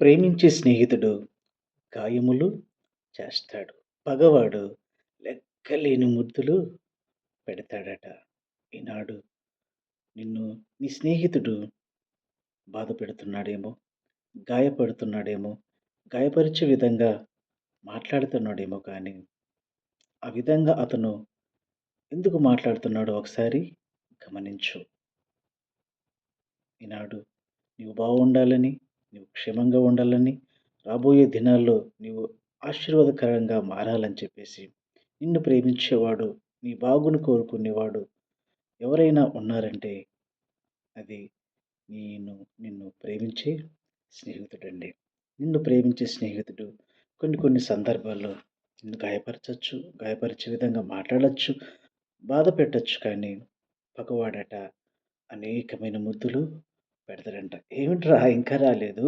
ప్రేమించే స్నేహితుడు గాయములు చేస్తాడు. పగవాడు లెక్కలేని ముద్దులు పెడతాడట. ఈనాడు నిన్ను నీ స్నేహితుడు బాధపెడుతున్నాడేమో, గాయపడుతున్నాడేమో, గాయపరిచే విధంగా మాట్లాడుతున్నాడేమో కానీ, ఆ విధంగా అతను ఎందుకు మాట్లాడుతున్నాడో ఒకసారి గమనించు. ఈనాడు నీవు బాగుండాలని, నీవు క్షేమంగా ఉండాలని, రాబోయే దినాల్లో నీవు ఆశీర్వాదకరంగా మారాలని చెప్పేసి నిన్ను ప్రేమించేవాడు, నీ బాగును కోరుకునేవాడు ఎవరైనా ఉన్నారంటే అది నేను నిన్ను ప్రేమించే స్నేహితుడండి. నిన్ను ప్రేమించే స్నేహితుడు కొన్ని కొన్ని సందర్భాల్లో నిన్ను గాయపరచచ్చు గాయపరిచే విధంగా మాట్లాడచ్చు బాధ పెట్టచ్చు కానీ పగవాడట అనేకమైన ముద్దులు పెడతాడంట. ఏమిట్రా ఇంకా రాలేదు?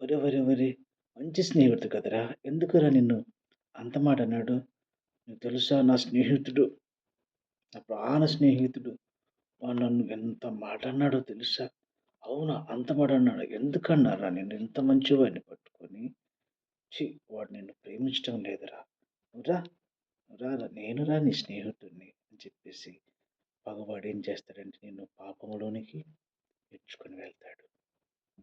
ఒరే! ఒరే! ఒరే! మంచి స్నేహితుడు కదరా! ఎందుకురా నిన్ను అంత మాట అన్నాడు? నీకు తెలుసా నా స్నేహితుడు, నా ప్రాణ స్నేహితుడు వాడు నన్ను ఎంత మాట అన్నాడో తెలుసా? అవునా! అంత మాట అన్నాడు ఎందుకన్నారా నిన్ను ఇంత మంచివాడిని పట్టుకొని? ఛీ! వాడు నిన్ను ప్రేమించటం లేదురా! నువ్వురా రా! నేను రా నీ స్నేహితుడిని అని చెప్పేసి పగవాడు ఏం చేస్తాడంటే నిన్ను పాపంలోనికి ఇచ్చుకొని వెళ్తాడు.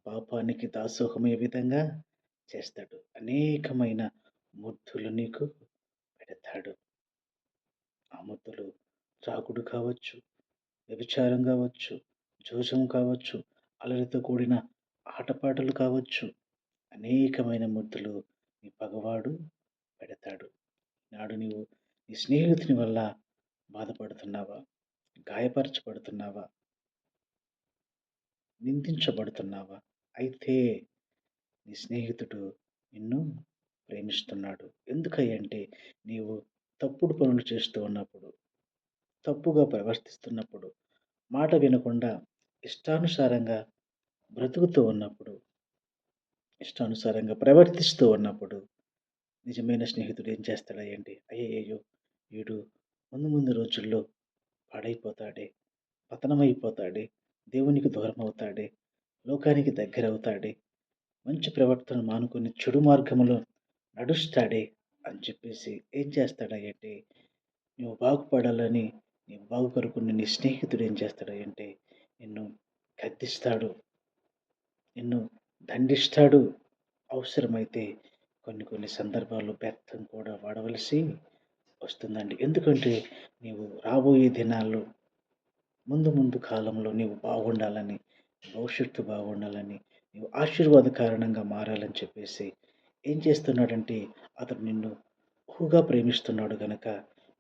పాపానికి దాసోహమయ్యే విధంగా చేస్తాడు. అనేకమైన ముద్దులు నీకు పెడతాడు. ఆ ముద్దులు త్రాగుడు కావచ్చు, వ్యభిచారం కావచ్చు, జోషం కావచ్చు, అలరితో కూడిన ఆటపాటలు కావచ్చు, అనేకమైన ముద్దులు నీ పగవాడు పెడతాడు. నాడు నీవు నీ స్నేహితుని వల్ల బాధపడుతున్నావా? గాయపరచబడుతున్నావా? నిందించబడుతున్నావా? అయితే నీ స్నేహితుడు నిన్ను ప్రేమిస్తున్నాడు. ఎందుకయ్యంటే నీవు తప్పుడు పనులు చేస్తూ ఉన్నప్పుడు, తప్పుగా ప్రవర్తిస్తున్నప్పుడు, మాట వినకుండా ఇష్టానుసారంగా బ్రతుకుతూ ఉన్నప్పుడు, ఇష్టానుసారంగా ప్రవర్తిస్తూ ఉన్నప్పుడు నిజమైన స్నేహితుడు ఏం చేస్తాడయ్యంటే అయ్యయ్యో! వీడు ముందు ముందు రోజుల్లో పాడైపోతాడే, పతనమైపోతాడే, దేవునికి దూరం అవుతాడే, లోకానికి దగ్గరవుతాడే, మంచి ప్రవర్తన మానుకొని చెడు మార్గంలో నడుస్తాడే అని చెప్పేసి ఏం చేస్తాడంటే నువ్వు బాగుపడాలని నీ బాగు కొరకు నీ స్నేహితుడు ఏం చేస్తాడంటే నిన్ను గద్దిస్తాడు నిన్ను దండిస్తాడు. అవసరమైతే కొన్ని కొన్ని సందర్భాల్లో బెత్తం కూడా వాడవలసి వస్తుందండి. ఎందుకంటే నీవు రాబోయే దినాల్లో ముందు ముందు కాలంలో నీవు బాగుండాలని భవిష్యత్తు బాగుండాలని నీవు ఆశీర్వాద కారణంగా మారాలని చెప్పేసి ఏం చేస్తున్నాడంటే అతడు నిన్ను బహుగా ప్రేమిస్తున్నాడు కనుక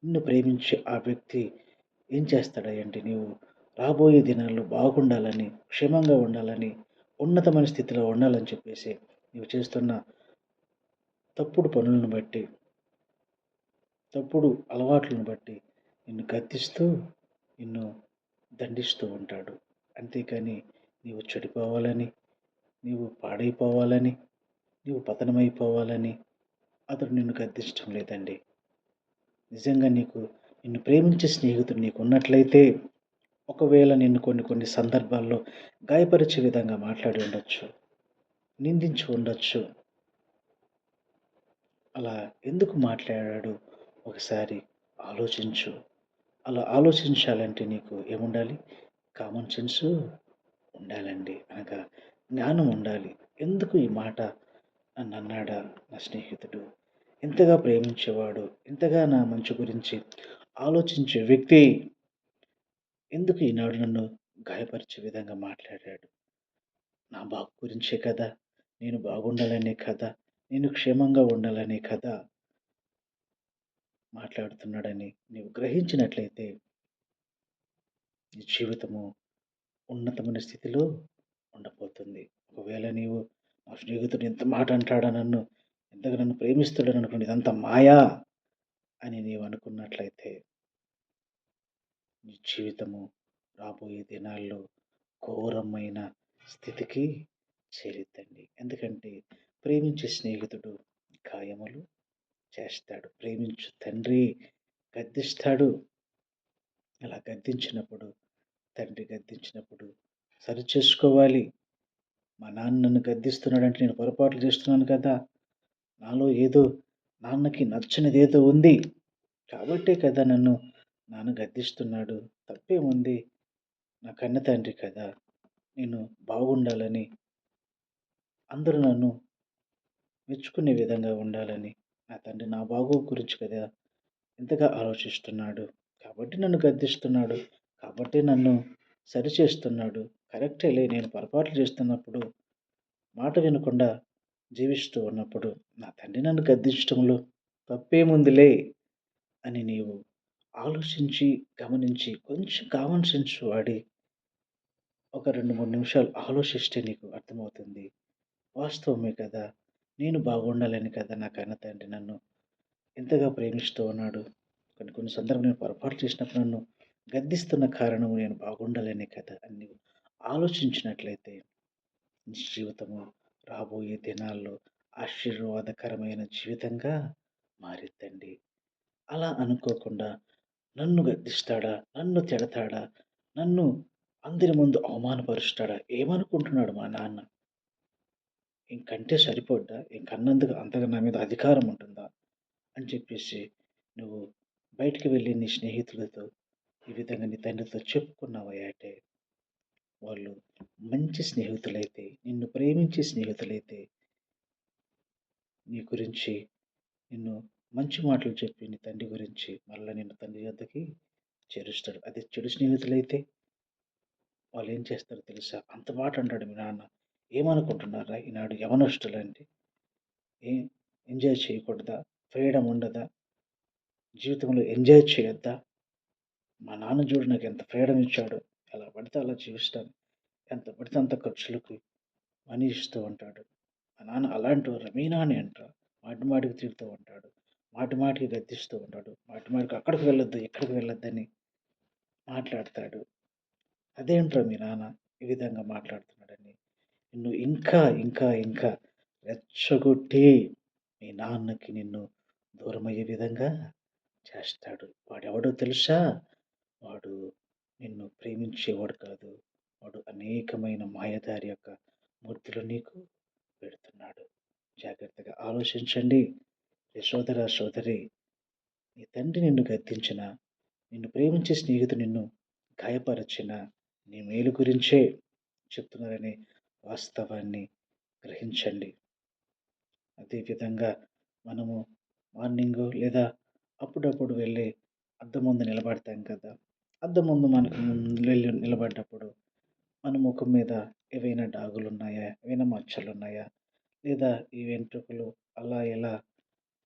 నిన్ను ప్రేమించే ఆ వ్యక్తి ఏం చేస్తాడంటే నీవు రాబోయే దినాల్లో బాగుండాలని క్షేమంగా ఉండాలని ఉన్నతమైన స్థితిలో ఉండాలని చెప్పేసి నీవు చేస్తున్న తప్పుడు పనులను బట్టి తప్పుడు అలవాట్లను బట్టి నిన్ను గద్దిస్తూ నిన్ను దండిస్తూ ఉంటాడు. అంతేకాని నీవు చెడిపోవాలని నీవు పాడైపోవాలని నీవు పతనమైపోవాలని అతడు నిన్ను గద్దించడం లేదండి. నిజంగా నీకు నిన్ను ప్రేమించే స్నేహితుడు నీకు ఉన్నట్లయితే ఒకవేళ నిన్ను కొన్ని కొన్ని సందర్భాల్లో గాయపరిచే విధంగా మాట్లాడి ఉండొచ్చు నిందించి ఉండొచ్చు. అలా ఎందుకు మాట్లాడాడు? ఒకసారి ఆలోచించు. అలా ఆలోచించాలంటే నీకు ఏముండాలి? కామన్ సెన్స్ ఉండాలండి. అనగా జ్ఞానం ఉండాలి. ఎందుకు ఈ మాట? నన్ను అన్నాడా నా స్నేహితుడు. ఎంతగా ప్రేమించేవాడు ఎంతగా నా మంచి గురించి ఆలోచించే వ్యక్తి ఎందుకు ఈనాడు నన్ను గాయపరిచే విధంగా మాట్లాడాడు? నా బాగు గురించే కదా? నేను బాగుండాలనే కదా? నేను క్షేమంగా ఉండాలనే కదా? మాట్లాడుతున్నాడని నీవు గ్రహించినట్లయితే నీ జీవితము ఉన్నతమైన స్థితిలో ఉండబోతుంది. ఒకవేళ నీవు నా స్నేహితుడు ఎంత మాట అంటాడా నన్ను? ఎంతగా నన్ను ప్రేమిస్తాడని అనుకోండి ఇదంతా మాయా అని నీవు అనుకున్నట్లయితే నీ జీవితము రాబోయే దినాల్లో ఘోరమైన స్థితికి చేరిద్దండి. ఎందుకంటే ప్రేమించే స్నేహితుడు గాయములు చేస్తాడు ప్రేమించు తండ్రి గద్దిస్తాడు అలా గద్దించినప్పుడు తండ్రి గద్దించినప్పుడు సరి చేసుకోవాలి మా నాన్న నన్ను గద్దిస్తున్నాడంటే నేను పొరపాట్లు చేస్తున్నాను కదా! నాలో ఏదో నాన్నకి నచ్చనిదేదో ఉంది. కాబట్టే కదా నన్ను నాన్న గద్దిస్తున్నాడు. తప్పేముంది? నా కన్న తండ్రి కదా! నేను బాగుండాలని అందరూ నన్ను మెచ్చుకునే విధంగా ఉండాలని నా తండ్రి నా బాగోగు గురించి కదా ఎంతగా ఆలోచిస్తున్నాడు. కాబట్టి నన్ను గద్దిస్తున్నాడు. కాబట్టి నన్ను సరిచేస్తున్నాడు. కరెక్టేలే నేను పొరపాట్లు చేస్తున్నప్పుడు మాట వినకుండా జీవిస్తూ ఉన్నప్పుడు నా తండ్రి నన్ను గద్దించడంలో తప్పేముందిలే అని నీవు ఆలోచించి, గమనించి కొంచెం కామన్ సెన్స్ వాడి ఒక 2, 3 నిమిషాలు ఆలోచిస్తే నీకు అర్థమవుతుంది. వాస్తవమే కదా! నేను బాగుండాలని కదా నా కన్న తండ్రి నన్ను ఎంతగా ప్రేమిస్తూ ఉన్నాడు. కొన్ని కొన్ని సందర్భం నేను పొరపాటు చేసినప్పుడు నన్ను గద్దిస్తున్న కారణం నేను బాగుండాలనే కదా అని ఆలోచించినట్లయితే నీ జీవితము రాబోయే దినాల్లో ఆశీర్వాదకరమైన జీవితంగా మారిద్దండి. అలా అనుకోకుండా నన్ను గద్దిస్తాడా? నన్ను తిడతాడా? నన్ను అందరి ముందు అవమానపరుస్తాడా? ఏమనుకుంటున్నాడు మా నాన్న? ఇంకంటే సరిపోద్దా? ఇంకన్నందుకు అంతగా నా మీద అధికారం ఉంటుందా? అని చెప్పేసి నువ్వు బయటికి వెళ్ళి నీ స్నేహితులతో ఈ విధంగా నీ తండ్రితో చెప్పుకున్నావయ్యంటే వాళ్ళు మంచి స్నేహితులైతే, నిన్ను ప్రేమించే స్నేహితులైతే నీ గురించి నిన్ను మంచి మాటలు చెప్పి నీ తండ్రి గురించి మళ్ళీ నిన్ను తండ్రి వద్దకి చేరుస్తాడు. అదే చెడు స్నేహితులైతే ఏం చేస్తారో తెలుసా? అంత మాట అంటాడు మీ నాన్న. ఏమనుకుంటున్నారా ఈనాడు యవనస్తులంటే? ఏ ఎంజాయ్ చేయకూడదా? ఫ్రీడమ్ ఉండదా? జీవితంలో ఎంజాయ్ చేయొద్దా? మా నాన్న చూడు నాకు ఎంత ఫ్రీడమ్ ఇచ్చాడు. ఎలా పడితే అలా జీవిస్తాను. ఎంత పడితే అంత ఖర్చులకు మనీ ఇస్తూ ఉంటాడు. మా నాన్న అలాంటి రమీనా అని అంటరా? మాటి మాటికి తిడుతూ ఉంటాడు. మాటి మాటికి గద్దిస్తూ ఉంటాడు. మాటి మాటికి అక్కడికి వెళ్ళొద్దు, ఇక్కడికి వెళ్ళొద్దని మాట్లాడతాడు. అదేంట్రా మీ నాన్న ఈ విధంగా మాట్లాడుతున్నాడని నిన్ను ఇంకా, ఇంకా, ఇంకా రెచ్చగొట్టి మీ నాన్నకి నిన్ను దూరమయ్యే విధంగా చేస్తాడు. వాడెవడో తెలుసా? వాడు నిన్ను ప్రేమించేవాడు కాదు. వాడు అనేకమైన మాయదారి యొక్క మూర్తులు నీకు పెడుతున్నాడు. జాగ్రత్తగా ఆలోచించండి. సోదర, సోదరి నీ తండ్రి నిన్ను గద్దించిన, నిన్ను ప్రేమించే స్నేహితుడు నిన్ను గాయపరచిన నీ మేలు గురించే చెప్తున్నారని వాస్తవాన్ని గ్రహించండి. అదేవిధంగా మనము మార్నింగు లేదా అప్పుడప్పుడు వెళ్ళి అద్దం ముందు నిలబడతాం కదా! అద్దం ముందు మనకు వెళ్ళి నిలబడ్డప్పుడు మన ముఖం మీద ఏవైనా డాగులు ఉన్నాయా ఏవైనా మచ్చలు ఉన్నాయా లేదా ఈ వెంట్రుకలు అలా ఎలా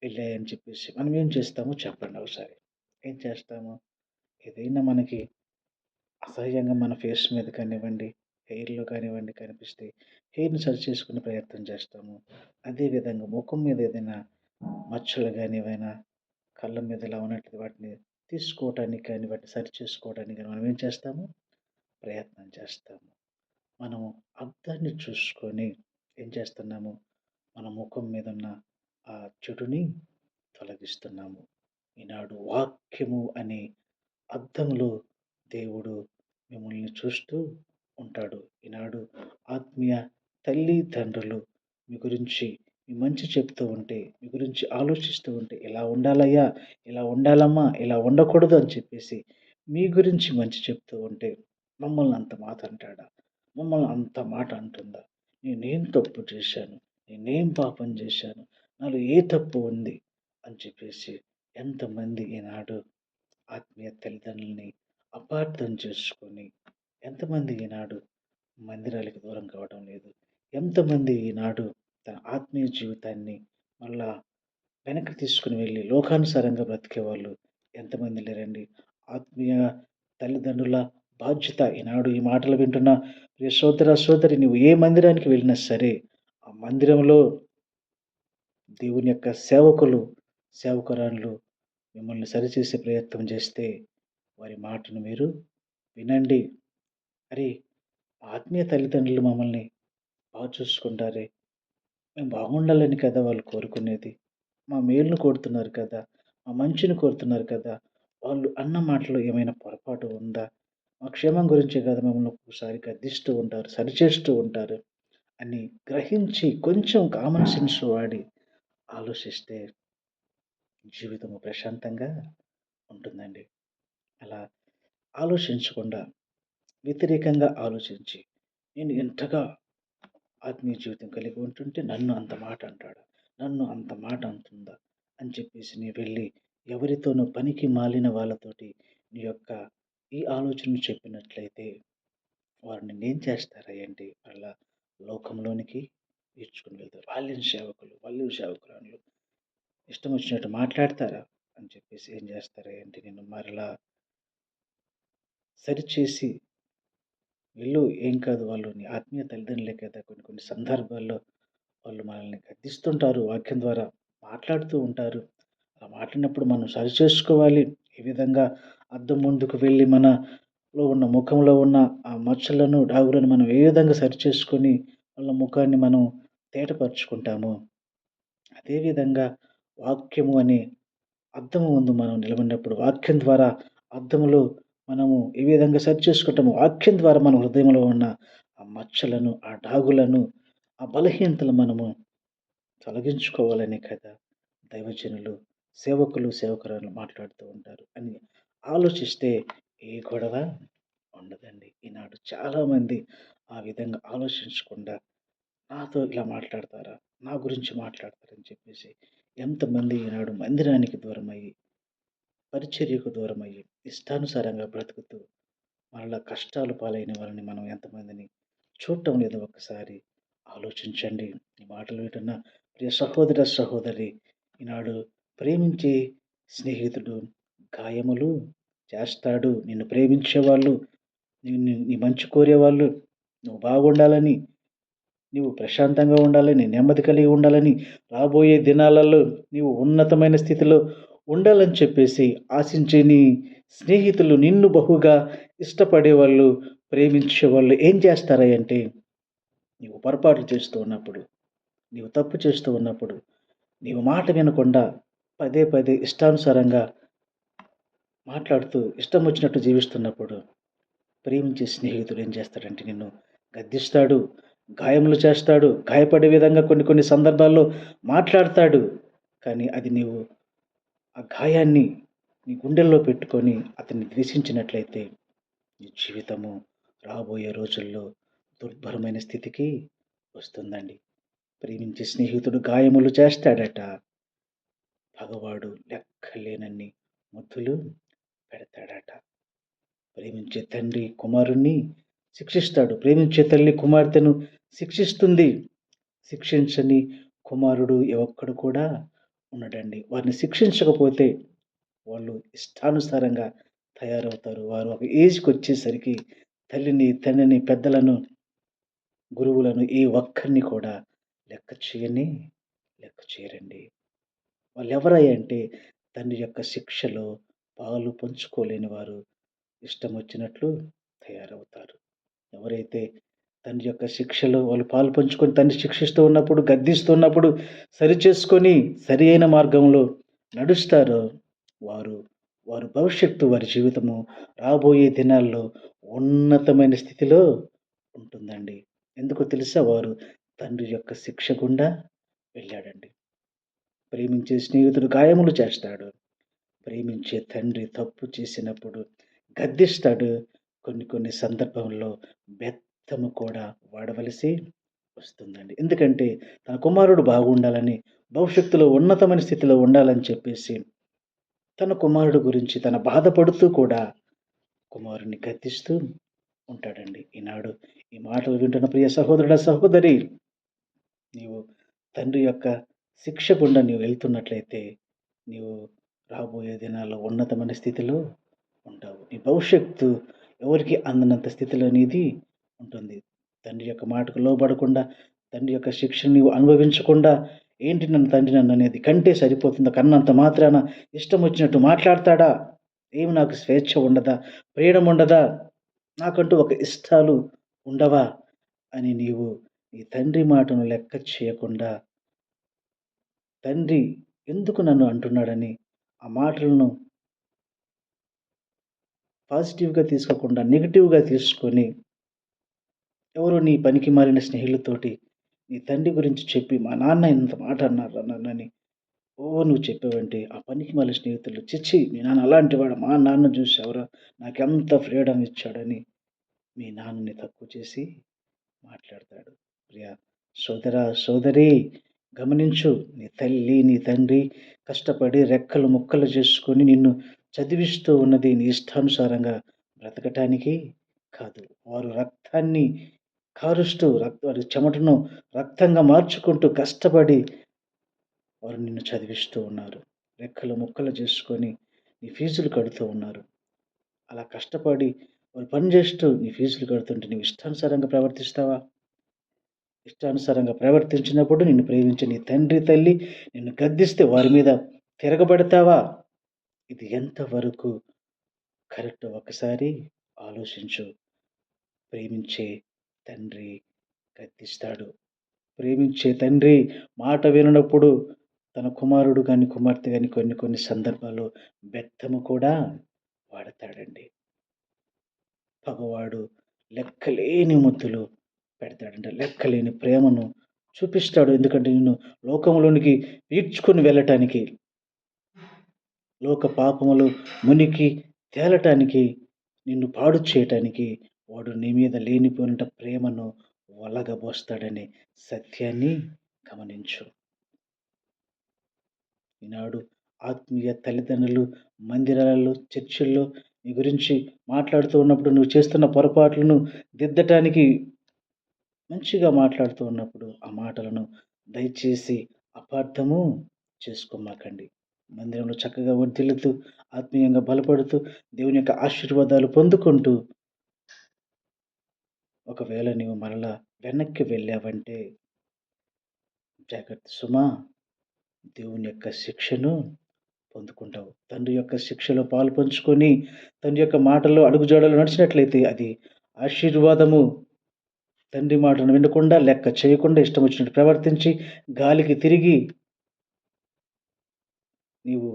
వెళ్ళాయని చెప్పేసి మనం ఏం చేస్తామో చెప్పండి ఒకసారి. ఏం చేస్తాము? ఏదైనా మనకి అసహ్యంగా మన ఫేస్ మీద కానివ్వండి, హెయిర్‌లో కానివ్వండి కనిపిస్తే హెయిర్‌ని సరి చేసుకునే ప్రయత్నం చేస్తాము. అదేవిధంగా ముఖం మీద ఏదైనా మచ్చలు కానీ ఏమైనా కళ్ళ మీద ఇలా ఉన్నట్టు వాటిని తీసుకోవటానికి కానీ, వాటిని సరి చేసుకోవడానికి కానీ మనం ఏం చేస్తాము? ప్రయత్నం చేస్తాము. మనము అద్దాన్ని చూసుకొని ఏం చేస్తున్నాము? మన ముఖం మీద ఉన్న ఆ చెడుని తొలగిస్తున్నాము. ఈనాడు వాక్యము అనే అద్దంలో దేవుడు మిమ్మల్ని చూస్తూ ఉంటాడు. ఈనాడు ఆత్మీయ తల్లిదండ్రులు మీ గురించి మీ మంచి చెప్తూ ఉంటే, మీ గురించి ఆలోచిస్తూ ఉంటే, ఇలా ఉండాలయ్యా, ఇలా ఉండాలమ్మా, ఇలా ఉండకూడదు అని చెప్పేసి మీ గురించి మంచి చెప్తూ ఉంటే, మమ్మల్ని అంత మాట అంటాడా? మమ్మల్ని అంత మాట అంటుందా? నేనేం తప్పు చేశాను? నేనేం పాపం చేశాను? నాలో ఏ తప్పు ఉంది? అని చెప్పేసి ఎంతమంది ఈనాడు ఆత్మీయ తల్లిదండ్రులని అపార్థం చేసుకొని ఎంతమంది ఈనాడు మందిరాలకు దూరం కావడం లేదు. ఎంతమంది ఈనాడు తన ఆత్మీయ జీవితాన్ని మళ్ళా వెనక్కి తీసుకుని వెళ్ళి లోకానుసారంగా బ్రతికేవాళ్ళు ఎంతమంది లేరండి. ఆత్మీయ తల్లిదండ్రుల బాధ్యత ఈనాడు ఈ మాటలు వింటున్న ప్రియ సోదర, సోదరి నువ్వు ఏ మందిరానికి వెళ్ళినా సరే, ఆ మందిరంలో దేవుని యొక్క సేవకులు, సేవకురాన్లు మిమ్మల్ని సరిచేసే ప్రయత్నం చేస్తే వారి మాటను మీరు వినండి. అరే! ఆత్మీయ తల్లిదండ్రులు మమ్మల్ని బాగా చూసుకుంటారే! మేము బాగుండాలని కదా వాళ్ళు కోరుకునేది. మా మేలును కోరుతున్నారు కదా! మా మంచిని కోరుతున్నారు కదా! వాళ్ళు అన్న మాటలో ఏమైనా పొరపాటు ఉందా? మా క్షేమం గురించే కదా మమ్మల్ని ఒక్కొక్కసారి గద్దిస్తూ ఉంటారు. సరిచేస్తూ ఉంటారు. అని గ్రహించి కొంచెం కామన్ సెన్స్ వాడి ఆలోచిస్తే జీవితము ప్రశాంతంగా ఉంటుందండి. అలా ఆలోచించకుండా వ్యతిరేకంగా ఆలోచించి నేను ఎంతగా ఆత్మీయ జీవితం కలిగి ఉంటుంటే నన్ను అంత మాట అంటాడా? నన్ను అంత మాట అంటుందా? అని చెప్పేసి నీ వెళ్ళి ఎవరితోనో పనికి మాలిన వాళ్ళతోటి నీ యొక్క ఈ ఆలోచనను చెప్పినట్లయితే వారు నిన్నేం చేస్తారా ఏంటి? లోకంలోనికి ఈడ్చుకుని వెళ్తారు. వాళ్ళని సేవకులు, వాళ్ళేం సేవకులు ఇష్టం వచ్చినట్టు మాట్లాడతారా? అని చెప్పేసి ఏం చేస్తారా ఏంటి మరలా సరిచేసి వీళ్ళు ఏం కాదు వాళ్ళు నీ ఆత్మీయ తల్లిదండ్రులే కదా! కొన్ని కొన్ని సందర్భాల్లో వాళ్ళు మనల్ని గద్దిస్తుంటారు వాక్యం ద్వారా మాట్లాడుతూ ఉంటారు. అలా మాట్లాడినప్పుడు మనం సరి చేసుకోవాలి ఏ విధంగా అద్దం ముందుకు వెళ్ళి మనలో ఉన్న ముఖంలో ఉన్న ఆ మచ్చలను, డాగులను మనం ఏ విధంగా సరి చేసుకొని వాళ్ళ ముఖాన్ని మనం తేటపరుచుకుంటాము అదేవిధంగా వాక్యము అనే అద్దము ముందు మనం నిలబడినప్పుడు వాక్యం ద్వారా అద్దములో మనము ఏ విధంగా సరి చేసుకుంటామో వాక్యం ద్వారా మన హృదయంలో ఉన్న ఆ మచ్చలను, ఆ డాగులను, ఆ బలహీనతలు మనము తొలగించుకోవాలనే కదా దైవజనులు, సేవకులు, సేవకురాలు మాట్లాడుతూ ఉంటారు అని ఆలోచిస్తే ఏ గొడవ ఉండదండి. ఈనాడు చాలామంది ఆ విధంగా ఆలోచించకుండా నాతో ఇలా మాట్లాడతారా? నా గురించి మాట్లాడతారని చెప్పేసి ఎంతమంది ఈనాడు మందిరానికి దూరమయ్యి, పరిచర్యకు దూరమయ్యి, ఇష్టానుసారంగా బ్రతుకుతూ మరలా కష్టాలు పాలైన వారిని మనం ఎంతమందిని చూడటం లేదు ఒక్కసారి ఆలోచించండి. ఈ మాటలు వింటున్న ప్రియ సహోదర, సహోదరి ఈనాడు ప్రేమించే స్నేహితుడు గాయములు చేస్తాడు. నిన్ను ప్రేమించేవాళ్ళు, నిన్ను నీ మంచి కోరేవాళ్ళు, నువ్వు బాగుండాలని, నీవు ప్రశాంతంగా ఉండాలని, నెమ్మది కలిగి ఉండాలని, రాబోయే దినాలలో నీవు ఉన్నతమైన స్థితిలో ఉండాలని చెప్పేసి ఆశించే నీ స్నేహితులు నిన్ను బహుగా ఇష్టపడేవాళ్ళు, ప్రేమించేవాళ్ళు ఏం చేస్తారా అంటే నీవు పొరపాట్లు చేస్తూ ఉన్నప్పుడు, నీవు తప్పు చేస్తూ ఉన్నప్పుడు, నీవు మాట వినకుండా పదే పదే ఇష్టానుసారంగా మాట్లాడుతూ ఇష్టం వచ్చినట్టు జీవిస్తున్నప్పుడు ప్రేమించే స్నేహితుడు ఏం చేస్తాడంటే నిన్ను గద్దిస్తాడు, గాయములు చేస్తాడు, గాయపడే విధంగా కొన్ని కొన్ని సందర్భాల్లో మాట్లాడతాడు. కానీ అది నీవు ఆ గాయాన్ని నీ గుండెల్లో పెట్టుకొని అతన్ని ద్వేషించినట్లయితే నీ జీవితము రాబోయే రోజుల్లో దుర్భరమైన స్థితికి వస్తుందండి. ప్రేమించే స్నేహితుడు గాయములు చేస్తాడట. పగవాడు లెక్కలేనన్ని ముద్దులు పెడతాడట. ప్రేమించే తండ్రి కుమారుణ్ణి శిక్షిస్తాడు. ప్రేమించే తల్లి కుమార్తెను శిక్షిస్తుంది. శిక్షించని కుమారుడు ఎవక్కడు కూడా ఉండడండి. వారిని శిక్షించకపోతే వాళ్ళు ఇష్టానుసారంగా తయారవుతారు. వారు ఒక ఏజ్‌కి వచ్చేసరికి తల్లిని, తండ్రిని, పెద్దలను, గురువులను ఏ ఒక్కరిని కూడా లెక్క చేయని లెక్క చేయరండి. వాళ్ళెవరయ్యా అంటే తండ్రి యొక్క శిక్షలో పాలు పంచుకోలేని వారు ఇష్టం వచ్చినట్లు తయారవుతారు. ఎవరైతే తండ్రి యొక్క శిక్షలో వాళ్ళు పాలు పంచుకొని తండ్రి శిక్షిస్తూ ఉన్నప్పుడు, గద్దిస్తూ ఉన్నప్పుడు సరిచేసుకొని సరి అయిన మార్గంలో నడుస్తారో వారు వారి భవిష్యత్తు, వారి జీవితము రాబోయే దినాల్లో ఉన్నతమైన స్థితిలో ఉంటుందండి. ఎందుకు తెలుసా? వారు తండ్రి యొక్క శిక్ష గుండా వెళ్ళాడండి. ప్రేమించే స్నేహితుడు గాయములు చేస్తాడు. ప్రేమించే తండ్రి తప్పు చేసినప్పుడు గద్దిస్తాడు. కొన్ని కొన్ని సందర్భంలో బెత్త తమ కూడా వాడవలసి వస్తుందండి. ఎందుకంటే తన కుమారుడు బాగుండాలని, భవిష్యత్తులో ఉన్నతమైన స్థితిలో ఉండాలని చెప్పేసి తన కుమారుడు గురించి తన బాధపడుతూ కూడా కుమారుడిని గద్దిస్తూ ఉంటాడండి. ఈనాడు ఈ మాటలు వింటున్న ప్రియ సహోదరుడ సహోదరి నీవు తండ్రి యొక్క శిక్ష గుండా నీవు వెళ్తున్నట్లయితే నీవు రాబోయే దినాల్లో ఉన్నతమైన స్థితిలో ఉంటావు. నీ భవిష్యత్తు ఎవరికి అందనంత స్థితిలో నీది ఉంటుంది. తండ్రి యొక్క మాటకు లోబడకుండా, తండ్రి యొక్క శిక్షణని నీవు అనుభవించకుండా ఏంటి నన్ను తండ్రి నన్ను అనేది కంటే సరిపోతుందా? కన్నంత మాత్రాన ఇష్టం వచ్చినట్టు మాట్లాడతాడా? ఏమి నాకు స్వేచ్ఛ ఉండదా? ఫ్రీడమ్ ఉండదా? నాకంటూ ఒక ఇష్టాలు ఉండవా? అని నీవు నీ తండ్రి మాటను లెక్క చేయకుండా తండ్రి ఎందుకు నన్ను అంటున్నాడని ఆ మాటలను పాజిటివ్‌గా తీసుకోకుండా నెగిటివ్గా తీసుకొని ఎవరో నీ పనికి మాలిన స్నేహితులతోటి నీ తండ్రి గురించి చెప్పి మా నాన్న ఇంత మాట అన్నారు నన్నని ఓ నువ్వు చెప్పావంటే ఆ పనికి మళ్ళీ స్నేహితులు చిచ్చి మీ నాన్న అలాంటి వాడు మా నాన్న చూసావురా నాకెంత ఫ్రీడమ్ ఇచ్చాడని. మీ నాన్నని తక్కువ చేసి మాట్లాడతాడు. ప్రియా సోదర సోదరి గమనించు నీ తల్లి నీ తండ్రి కష్టపడి రెక్కలు ముక్కలు చేసుకొని నిన్ను చదివిస్తూ ఉన్నది నీ ఇష్టానుసారంగా బ్రతకటానికి కాదు వారు రక్తాన్ని కారుస్తూ రక్త వారి చెమటను రక్తంగా మార్చుకుంటూ కష్టపడి వారు నిన్ను చదివిస్తూ ఉన్నారు. రెక్కలు ముక్కలు చేసుకొని నీ ఫీజులు కడుతూ ఉన్నారు. అలా కష్టపడి వారు పని చేస్తూ నీ ఫీజులు కడుతుంటే నీవు ఇష్టానుసారంగా ప్రవర్తిస్తావా? ఇష్టానుసారంగా ప్రవర్తించినప్పుడు నిన్ను ప్రేమించే నీ తండ్రి తల్లి నిన్ను గద్దిస్తే వారి మీద తిరగబడతావా? ఇది ఎంతవరకు కరెక్ట్ ఒకసారి ఆలోచించు. ప్రేమించే తండ్రి గద్దిస్తాడు ప్రేమించే తండ్రి మాట వినప్పుడు తన కుమారుడు కానీ కుమార్తె కానీ కొన్ని కొన్ని సందర్భాల్లో బెత్తము కూడా వాడతాడండి. పగవాడు లెక్కలేని ముద్దులు పెడతాడంట. లెక్కలేని ప్రేమను చూపిస్తాడు. ఎందుకంటే నిన్ను లోకంలోనికి ఈడ్చుకొని వెళ్ళటానికి లోక పాపములు మునికి తేలటానికి నిన్ను పాడు చేయటానికి వాడు నీ మీద లేనిపోయిన ప్రేమను వలగబోస్తాడనే సత్యాన్ని గమనించు. ఈనాడు ఆత్మీయ తల్లిదండ్రులు మందిరాలలో చర్చిల్లో నీ గురించి మాట్లాడుతూ ఉన్నప్పుడు నువ్వు చేస్తున్న పొరపాట్లను దిద్దటానికి మంచిగా మాట్లాడుతూ ఉన్నప్పుడు ఆ మాటలను దయచేసి అపార్థము చేసుకోమాకండి. మందిరంలో చక్కగా వర్ధిల్లుతూ ఆత్మీయంగా బలపడుతూ దేవుని యొక్క ఆశీర్వాదాలు పొందుకుంటూ ఒకవేళ నీవు మరలా వెనక్కి వెళ్ళావంటే జాగ్రత్త సుమా దేవుని యొక్క శిక్షను పొందుకుంటావు. తండ్రి యొక్క శిక్షలో పాలు పంచుకొని తండ్రి యొక్క మాటలు అడుగుజాడలు నడిచినట్లయితే అది ఆశీర్వాదము. తండ్రి మాటను వినకుండా లెక్క చేయకుండా ఇష్టం వచ్చినట్టు ప్రవర్తించి గాలికి తిరిగి నీవు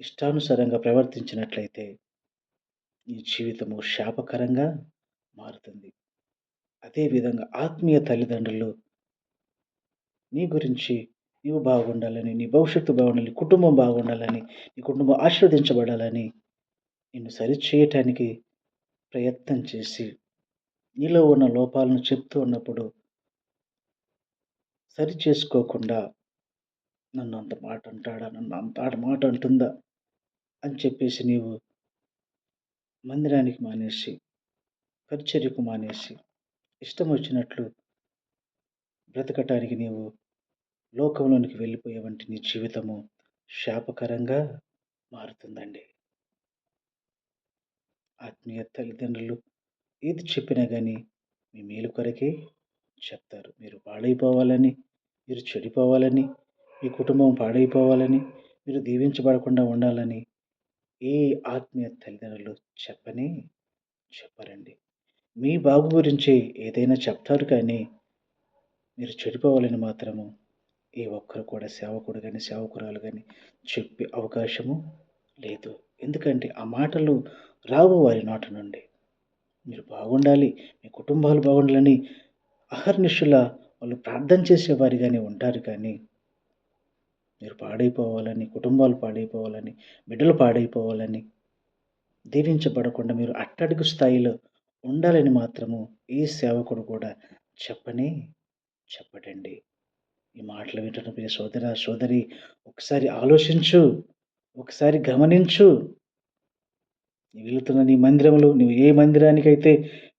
ఇష్టానుసారంగా ప్రవర్తించినట్లయితే నీ జీవితము శాపకరంగా మారుతుంది. అదేవిధంగా ఆత్మీయ తల్లిదండ్రులు నీ గురించి నీవు బాగుండాలని నీ భవిష్యత్తు బాగుండాలని కుటుంబం బాగుండాలని నీ కుటుంబం ఆశీర్వదించబడాలని నిన్ను సరిచేయటానికి ప్రయత్నం చేసి నీలో ఉన్న లోపాలను చెప్తూ ఉన్నప్పుడు సరి చేసుకోకుండా నన్ను అంత మాట అంటాడా నన్ను అంత మాట అంటుందా అని చెప్పేసి నీవు మందిరానికి మానేసి పరిచర్యకు మానేసి ఇష్టం వచ్చినట్లు బ్రతకటానికి నీవు లోకంలోనికి వెళ్ళిపోయేవంటి నీ జీవితము శాపకరంగా మారుతుందండి. ఆత్మీయ తల్లిదండ్రులు ఏది చెప్పినా కానీ మీ మేలు కొరకే చెప్తారు. మీరు పాడైపోవాలని మీరు చెడిపోవాలని మీ కుటుంబం పాడైపోవాలని మీరు దీవించబడకుండా ఉండాలని ఏ ఆత్మీయ తల్లిదండ్రులు చెప్పని చెప్పరండి. మీ బాబు గురించి ఏదైనా చెప్తారు కానీ మీరు చెడిపోవాలని మాత్రము ఏ ఒక్కరు కూడా సేవకుడు కానీ సేవకురాలు కానీ చెప్పే అవకాశము లేదు. ఎందుకంటే ఆ మాటలు రావు వారి నోట నుండి. మీరు బాగుండాలి మీ కుటుంబాలు బాగుండాలని అహర్నిశుల వాళ్ళు ప్రార్థన చేసేవారిగానే ఉంటారు కానీ మీరు పాడైపోవాలని కుటుంబాలు పాడైపోవాలని బిడ్డలు పాడైపోవాలని దీవించబడకుండా మీరు అట్టడుగు స్థాయిలో ఉండాలని మాత్రము ఏ సేవకుడు కూడా చెప్పనే చెప్పడండి. ఈ మాటలు వింటున్న ప్రియ సోదర సోదరి ఒకసారి ఆలోచించు ఒకసారి గమనించు. నీ వెళుతున్న నీ మందిరంలో నువ్వు ఏ మందిరానికైతే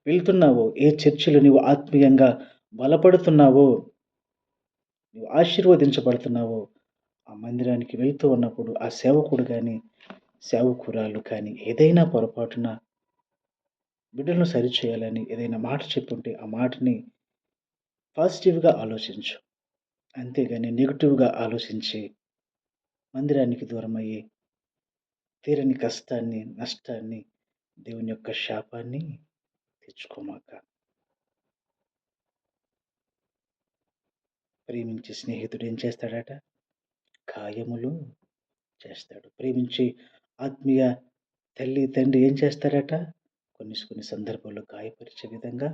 వెళ్తున్నావో ఏ చర్చిలో నువ్వు ఆత్మీయంగా బలపడుతున్నావో నువ్వు ఆశీర్వదించబడుతున్నావో ఆ మందిరానికి వెళ్తూ ఉన్నప్పుడు ఆ సేవకుడు కానీ సేవకురాలు కానీ ఏదైనా పొరపాటున బిడ్డలను సరిచేయాలని ఏదైనా మాట చెప్పుంటే ఆ మాటని పాజిటివ్గా ఆలోచించు. అంతేగాని నెగిటివ్గా ఆలోచించి మందిరానికి దూరమయ్యి తీరని కష్టాన్ని నష్టాన్ని దేవుని యొక్క శాపాన్ని తెచ్చుకోమాక. ప్రేమించే స్నేహితుడు ఏం చేస్తాడట? కాయములు చేస్తాడు. ప్రేమించి ఆత్మీయ తల్లి తండ్రి ఏం చేస్తారట? కొన్ని కొన్ని సందర్భాల్లో గాయపరిచే విధంగా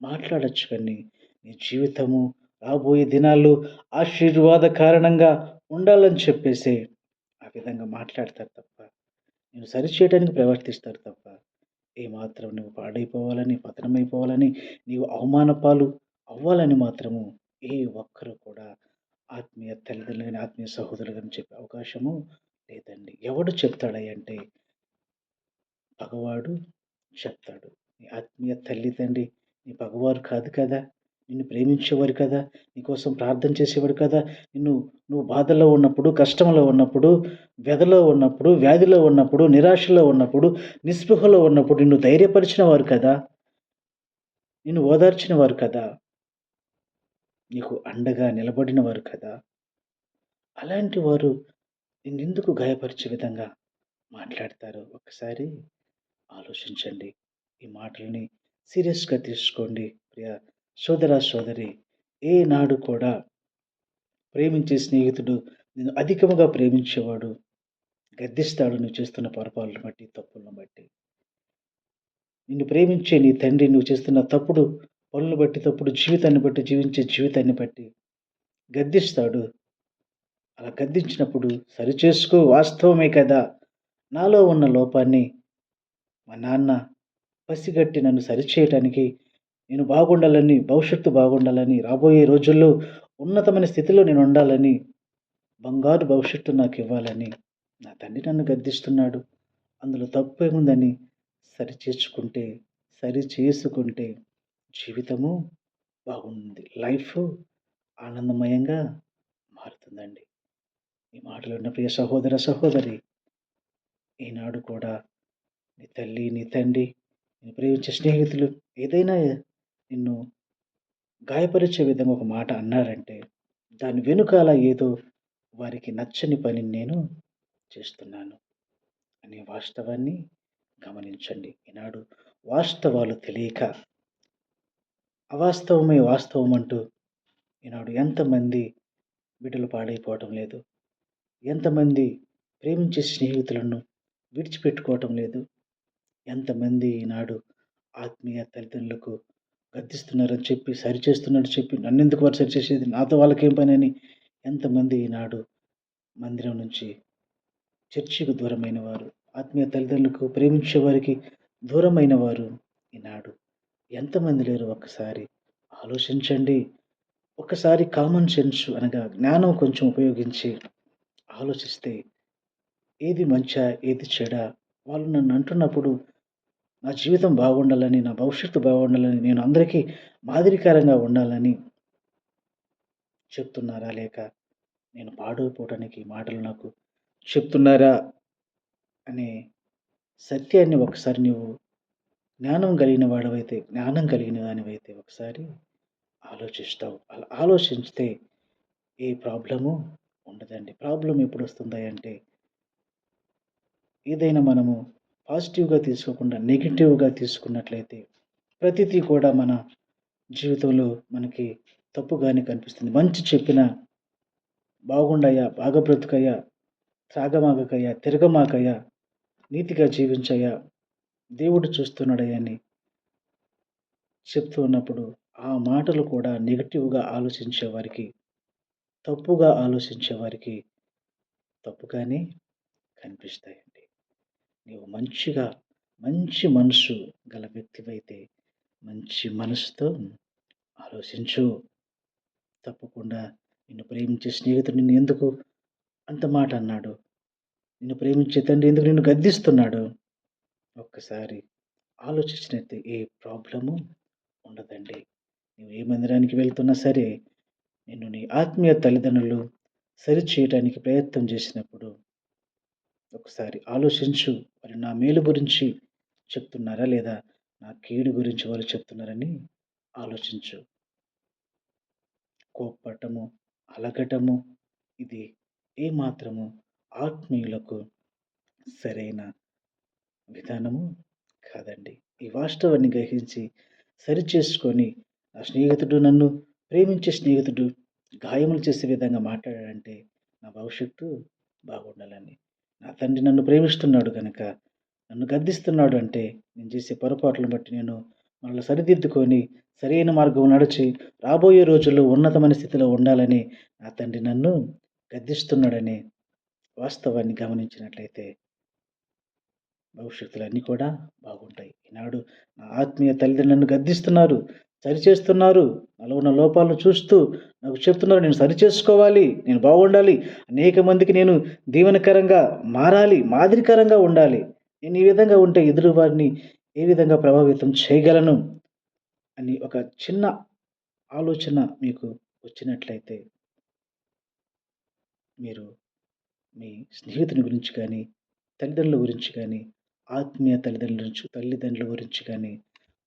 మాట్లాడచ్చు కానీ నీ జీవితము రాబోయే దినాల్లో ఆశీర్వాద కారణంగా ఉండాలని చెప్పేసి ఆ విధంగా మాట్లాడతారు తప్ప నేను సరిచేయడానికి ప్రవర్తిస్తారు తప్ప ఏమాత్రం నువ్వు పాడైపోవాలని పతనమైపోవాలని నీవు అవమానపాలు అవ్వాలని మాత్రము ఏ ఒక్కరు కూడా ఆత్మీయ తల్లిదండ్రులు కానీ ఆత్మీయ సహోదరులు కానీ చెప్పే అవకాశము లేదండి. ఎవడు చెప్తాడయ్యంటే పగవాడు చెప్తాడు. నీ ఆత్మీయ తల్లిదండ్రి నీ పగవారు కాదు కదా? నిన్ను ప్రేమించేవారు కదా? నీకోసం ప్రార్థన చేసేవాడు కదా? నిన్ను నువ్వు బాధలో ఉన్నప్పుడు కష్టంలో ఉన్నప్పుడు వ్యధలో ఉన్నప్పుడు వ్యాధిలో ఉన్నప్పుడు నిరాశలో ఉన్నప్పుడు నిస్పృహలో ఉన్నప్పుడు నిన్ను ధైర్యపరిచిన వారు కదా? నిన్ను ఓదార్చిన వారు కదా? నీకు అండగా నిలబడిన వారు కదా? అలాంటి వారు నిన్నెందుకు గాయపరిచే విధంగా మాట్లాడతారు? ఒకసారి ఆలోచించండి. ఈ మాటల్ని సీరియస్గా తీసుకోండి. ప్రియ సోదర సోదరి ఏనాడు కూడా ప్రేమించే స్నేహితుడు నేను అధికముగా ప్రేమించేవాడు గద్దిస్తాడు నువ్వు చేస్తున్న పొరపాలను బట్టి తప్పులను బట్టి. నిన్ను ప్రేమించే నీ తండ్రి నువ్వు చేస్తున్న తప్పుడు పనులను బట్టి తప్పుడు జీవితాన్ని బట్టి జీవించే జీవితాన్ని బట్టి గద్దిస్తాడు. అలా గద్దించినప్పుడు సరిచేసుకో వాస్తవమే కదా! నాలో ఉన్న లోపాన్ని మా నాన్న పసిగట్టి నన్ను సరిచేయటానికి నేను బాగుండాలని భవిష్యత్తు బాగుండాలని రాబోయే రోజుల్లో ఉన్నతమైన స్థితిలో నేను ఉండాలని బంగారు భవిష్యత్తు నాకు ఇవ్వాలని నా తండ్రి నన్ను గద్దిస్తున్నాడు. అందులో తప్పేముందని సరి చేసుకుంటే సరి చేసుకుంటే జీవితము బాగుంది. లైఫ్ ఆనందమయంగా మారుతుందండి. ఈ మాటలు ఉన్న ప్రియ సహోదర సహోదరి ఈనాడు కూడా నీ తల్లి నీ తండ్రి నేను ప్రేమించే స్నేహితులు ఏదైనా నిన్ను గాయపరిచే విధంగా ఒక మాట అన్నారంటే దాని వెనుకాల ఏదో వారికి నచ్చని పని నేను చేస్తున్నాను అనే వాస్తవాన్ని గమనించండి. ఈనాడు వాస్తవాలు తెలియక అవాస్తవమే వాస్తవం అంటూ ఈనాడు ఎంతమంది బిడ్డలు పాడైపోవటం లేదు. ఎంతమంది ప్రేమించే స్నేహితులను విడిచిపెట్టుకోవటం లేదు. ఎంతమంది ఈనాడు ఆత్మీయ తల్లిదండ్రులకు గద్దిస్తున్నారని చెప్పి సరిచేస్తున్నారని చెప్పి నన్నెందుకు వారు సరిచేసేది? నాతో వాళ్ళకేం పని అని ఎంతమంది ఈనాడు మందిరం నుంచి చర్చికి దూరమైన వారు ఆత్మీయ తల్లిదండ్రులకు ప్రేమించే వారికి దూరమైన వారు ఈనాడు ఎంతమంది లేరు? ఒక్కసారి ఆలోచించండి. ఒకసారి కామన్ సెన్స్ అనగా జ్ఞానం కొంచెం ఉపయోగించి ఆలోచిస్తే ఏది మంచా ఏది చెడ వాళ్ళు నన్ను అంటున్నప్పుడు నా జీవితం బాగుండాలని నా భవిష్యత్తు బాగుండాలని నేను అందరికీ మాదిరికరంగా ఉండాలని చెప్తున్నారా లేక నేను పాడైపోవటానికి మాటలు నాకు చెప్తున్నారా అనే సత్యాన్ని ఒకసారి నువ్వు జ్ఞానం కలిగిన వాడవైతే జ్ఞానం కలిగిన దానివైతే ఒకసారి ఆలోచిస్తావు. అలా ఆలోచిస్తే ఏ ప్రాబ్లము ఉండదండి. ప్రాబ్లం ఎప్పుడు వస్తుంది అంటే ఏదైనా మనము పాజిటివ్గా తీసుకోకుండా నెగిటివ్గా తీసుకున్నట్లయితే ప్రతిదీ కూడా మన జీవితంలో మనకి తప్పుగానే కనిపిస్తుంది. మంచి చెప్పిన బాగుండయ్యా బాగా బ్రతుకయ్యా త్రాగమాగకయ్యా తిరగమాకయ్యా నీతిగా జీవించయ్యా దేవుడు చూస్తున్నాడయ్యా అని చెప్తూ ఉన్నప్పుడు ఆ మాటలు కూడా నెగిటివ్గా ఆలోచించేవారికి తప్పుగా ఆలోచించేవారికి తప్పుగానే కనిపిస్తాయండి. నీవు మంచిగా మంచి మనసు గల వ్యక్తివైతే మంచి మనసుతో ఆలోచించు. తప్పకుండా నిన్ను ప్రేమించే స్నేహితుడు నిన్ను ఎందుకు అంత మాట అన్నాడు? నిన్ను ప్రేమించే తండ్రి ఎందుకు నిన్ను గద్దిస్తున్నాడు? ఒక్కసారి ఆలోచించినట్టు ఏ ప్రాబ్లము ఉండదండి. నువ్వు ఏ మందిరానికి వెళ్తున్నా సరే నిన్ను నీ ఆత్మీయ తల్లిదండ్రులు సరిచేయటానికి ప్రయత్నం చేసినప్పుడు ఒకసారి ఆలోచించు. మరి నా మేలు గురించి చెప్తున్నారా? లేదా నా కీడు గురించి వారు చెప్తున్నారని ఆలోచించు. కోప్పటము అలగటము ఇది ఏమాత్రము ఆత్మీయులకు సరైన విధానము కాదండి. ఈ వాస్తవాన్ని గ్రహించి సరిచేసుకొని నా స్నేహితుడు నన్ను ప్రేమించే స్నేహితుడు గాయములు చేసే విధంగా మాట్లాడాడంటే నా భవిష్యత్తు బాగుండాలని నా తండ్రి నన్ను ప్రేమిస్తున్నాడు కనుక నన్ను గద్దిస్తున్నాడు అంటే నేను చేసే పొరపాట్లను బట్టి నేను మనల్ని సరిదిద్దుకొని సరైన మార్గం నడిచి రాబోయే రోజుల్లో ఉన్నతమైన స్థితిలో ఉండాలని నా తండ్రి నన్ను గద్దిస్తున్నాడని వాస్తవాన్ని గమనించినట్లయితే భవిష్యత్తులో అన్నీ కూడా బాగుంటాయి. ఈనాడు నా ఆత్మీయ తల్లిదండ్రులను గద్దిస్తున్నారు. సరిచేస్తున్నారు. నాలో ఉన్న లోపాలను చూస్తూ నాకు చెప్తున్నారు నేను సరిచేసుకోవాలి నేను బాగుండాలి. అనేక మందికి నేను దీవెనకరంగా మారాలి మాదిరికరంగా ఉండాలి. నేను ఈ విధంగా ఉంటే ఎదురు వారిని ఏ విధంగా ప్రభావితం చేయగలను? అని ఒక చిన్న ఆలోచన మీకు వచ్చినట్లయితే మీరు మీ స్నేహితుని గురించి కానీ తల్లిదండ్రుల గురించి కానీ ఆత్మీయ తల్లిదండ్రుల నుంచి తల్లిదండ్రుల గురించి కానీ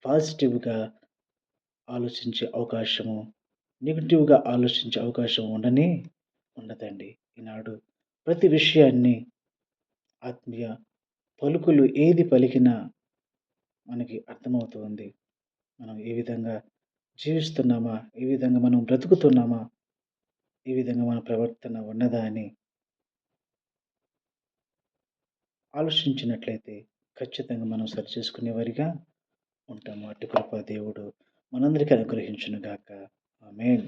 పాజిటివ్గా ఆలోచించే అవకాశము నెగిటివ్గా ఆలోచించే అవకాశం ఉండనే ఉండదండి. ఈనాడు ప్రతి విషయాన్ని ఆత్మీయ పలుకులు ఏది పలికినా మనకి అర్థమవుతుంది. మనం ఏ విధంగా జీవిస్తున్నామా ఏ విధంగా మనం బ్రతుకుతున్నామా ఏ విధంగా మన ప్రవర్తన ఉన్నదా అని ఆలోచించినట్లయితే ఖచ్చితంగా మనం సరిచేసుకునేవారిగా ఉంటాము. అటు కృప దేవుడు మనందరికీ అనుగ్రహించునుగాక. ఆమెన్.